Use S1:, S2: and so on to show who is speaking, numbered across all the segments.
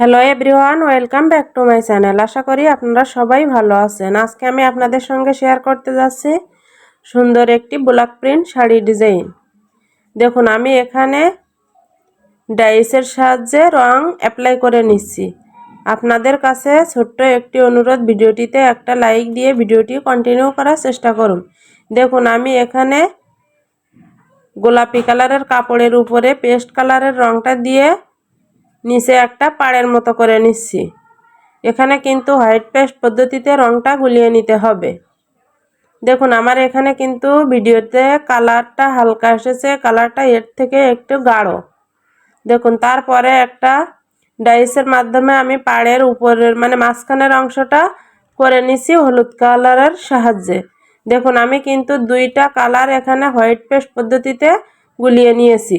S1: Hello everyone welcome back to my channel আশা করি আপনারা সবাই ভালো আছেন। আজকে আমি আপনাদের সঙ্গে শেয়ার করতে যাচ্ছি সুন্দর একটি ব্ল্যাক প্রিন্ট শাড়ি ডিজাইন দেখুন, আমি এখানে ডাইসের সাহায্যে রং অ্যাপ্লাই করে নিচ্ছি। আপনাদের কাছে ছোট্ট একটি অনুরোধ, ভিডিওটিতে একটা লাইক দিয়ে ভিডিওটি কন্টিনিউ করার চেষ্টা করুন। দেখুন, আমি এখানে গোলাপি কালারের কাপড়ের উপরে পেস্ট কালারের রংটা দিয়ে নিচে একটা পাড়ের মতো করে নিচ্ছি। এখানে কিন্তু হোয়াইট পেস্ট পদ্ধতিতে রংটা গুলিয়ে নিতে হবে। দেখুন, আমার এখানে কিন্তু ভিডিওতে কালারটা হালকা এসেছে, কালারটা এর থেকে একটু গাঢ়। দেখুন, তারপরে একটা ডাইসের মাধ্যমে আমি পাড়ের উপরের মানে মাঝখানের অংশটা করে নিছি হলুদ কালারের সাহায্যে। দেখুন, আমি কিন্তু দুইটা কালার এখানে হোয়াইট পেস্ট পদ্ধতিতে গুলিয়ে নিয়েছি।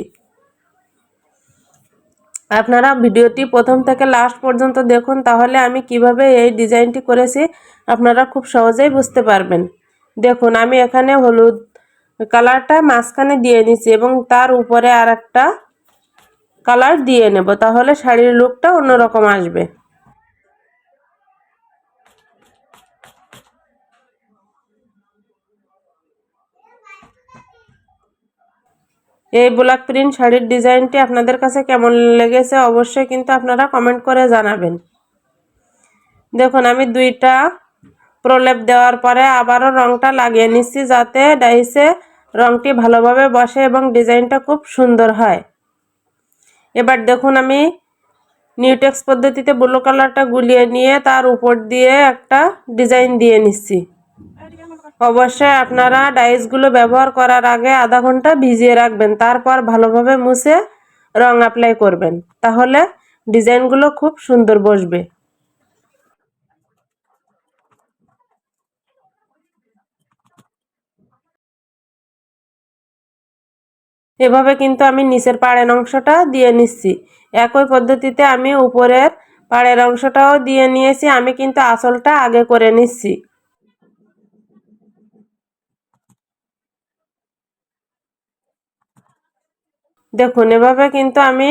S1: আপনারা ভিডিওটি প্রথম থেকে লাস্ট পর্যন্ত দেখুন, তাহলে আমি কীভাবে এই ডিজাইনটি করেছি আপনারা খুব সহজেই বুঝতে পারবেন। দেখুন, আমি এখানে হলুদ কালারটা মাঝখানে দিয়ে নিছি এবং তার উপরে আর একটা কালার দিয়ে নেব, তাহলে শাড়ির লুকটা অন্যরকম আসবে। এই ব্ল্যাক প্রিন্ট শাড়ির ডিজাইনটি আপনাদের কাছে কেমন লেগেছে অবশ্যই কিন্তু আপনারা কমেন্ট করে জানাবেন। দেখুন, আমি দুইটা প্রলেপ দেওয়ার পরে আবারও রংটা লাগিয়ে নিচ্ছি যাতে ডাইসে রংটি ভালোভাবে বসে এবং ডিজাইনটা খুব সুন্দর হয়। এবার দেখুন, আমি নিউটেক্স পদ্ধতিতে ব্লু কালারটা গুলিয়ে নিয়ে তার উপর দিয়ে একটা ডিজাইন দিয়ে নিচ্ছি। অবশ্যই আপনারা ডাইসগুলো ব্যবহার করার আগে আধা ঘণ্টা ভিজিয়ে রাখবেন, তারপর ভালোভাবে মুছে রং অ্যাপ্লাই করবেন। তাহলে ডিজাইনগুলো খুব সুন্দর বসবে। এভাবে কিন্তু আমি নিচের পাড়ের অংশটা দিয়ে নিচ্ছি। একই পদ্ধতিতে আমি উপরের পাড়ের অংশটাও দিয়ে নিয়েছি, আমি কিন্তু আসলটা আগে করে নিচ্ছি। দেখুন, এভাবে কিন্তু আমি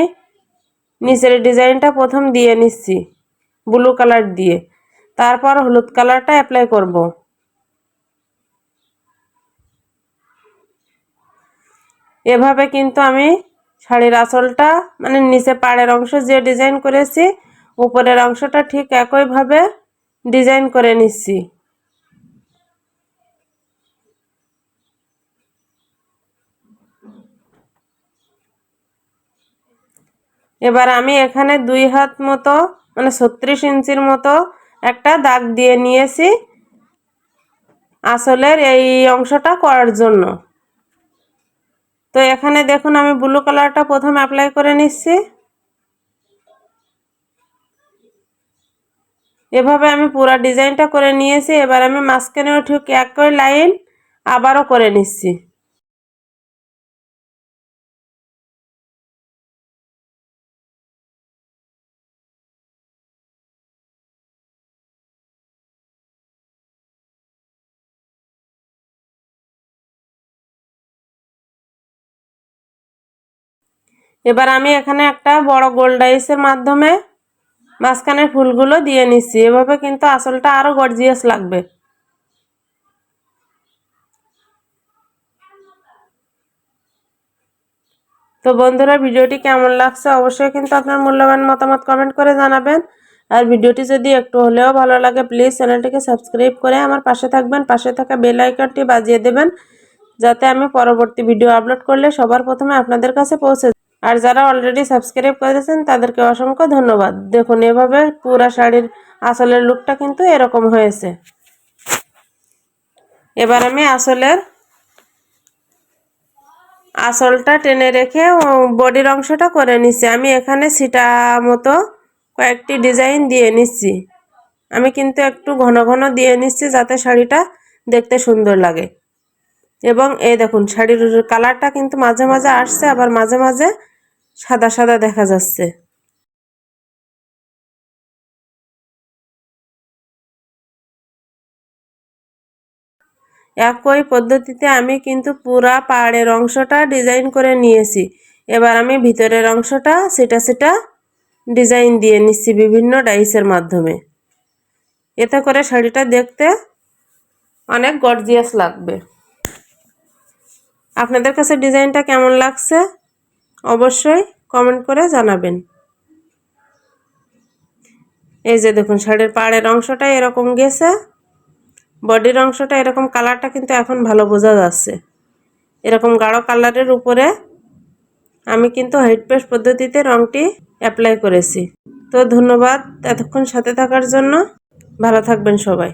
S1: নিচের ডিজাইনটা প্রথম দিয়ে নিচ্ছি ব্লু কালার দিয়ে। তারপর হলুদ কালারটা অ্যাপ্লাই করব। এভাবে কিন্তু আমি শাড়ির আঁচলটা মানে নিচে পাড়ের অংশ যে ডিজাইন করেছি, উপরের অংশটা ঠিক একইভাবে ডিজাইন করে নিচ্ছি। এবার আমি এখানে দুই হাত মতো মানে ছত্রিশ ইঞ্চির মতো একটা দাগ দিয়ে নিয়েছি আসলের এই অংশটা করার জন্য। তো এখানে দেখুন আমি ব্লু কালারটা প্রথম অ্যাপ্লাই করে নিচ্ছি। এভাবে আমি পুরা ডিজাইনটা করে নিয়েছি। এবার আমি মাঝখানেও ঠিক একই লাইন আবারও করে নিচ্ছি। এবার আমি এখানে একটা বড় গোল্ড ডাইসের মাধ্যমে মাঝখানের ফুলগুলো দিয়ে নিচ্ছি। এভাবে কিন্তু আসলটা আরও গর্জিয়াস লাগবে। তো বন্ধুরা, ভিডিওটি কেমন লাগছে অবশ্যই কিন্তু আপনার মূল্যবান মতামত কমেন্ট করে জানাবেন। আর ভিডিওটি যদি একটু হলেও ভালো লাগে প্লিজ চ্যানেলটিকে সাবস্ক্রাইব করে আমার পাশে থাকবেন। পাশে থাকা বেল আইকনটি বাজিয়ে দেবেন, যাতে আমি পরবর্তী ভিডিও আপলোড করলে সবার প্রথমে আপনাদের কাছে পৌঁছে আর যারা অলরেডি সাবস্ক্রাইব করেছেন তাদেরকে অসংখ্য ধন্যবাদ। দেখুন, এভাবে পুরা শাড়ির আসলের লুকটা কিন্তু এরকম হয়েছে। এবার আমি আসলের আসলটা টেনে রেখে বডির অংশটা করে নিচ্ছি। আমি এখানে সিটা মতো কয়েকটি ডিজাইন দিয়ে নিচ্ছি। আমি কিন্তু একটু ঘন ঘন দিয়ে নিচ্ছি যাতে শাড়িটা দেখতে সুন্দর লাগে। এবং এই দেখুন, শাড়ির কালারটা কিন্তু মাঝে মাঝে আসছে, আবার মাঝে মাঝে সাদা সাদা দেখা যাচ্ছে। একই পদ্ধতিতে আমি কিন্তু পুরা পাহাড়ের অংশটা ডিজাইন করে নিয়েছি। এবার আমি ভিতরের অংশটা সেটা সেটা ডিজাইন দিয়ে নিচ্ছি বিভিন্ন ডাইসের মাধ্যমে। এতে করে শাড়িটা দেখতে অনেক গর্জিয়াস লাগবে। আপনাদের কাছে ডিজাইনটা কেমন লাগছে? অবশ্যই কমেন্ট করে জানাবেন। এই যে দেখুন, শাড়ির পাড়ের অংশটা এরকম গেছে, বডির অংশটা এরকম কালারটা কিন্তু এখন ভালো বোঝা যাচ্ছে। এরকম গাঢ় কালারের উপরে আমি কিন্তু পেস্ট পদ্ধতিতে রংটি অ্যাপ্লাই করেছি। তো ধন্যবাদ এতক্ষণ সাথে থাকার জন্য। ভালো থাকবেন সবাই।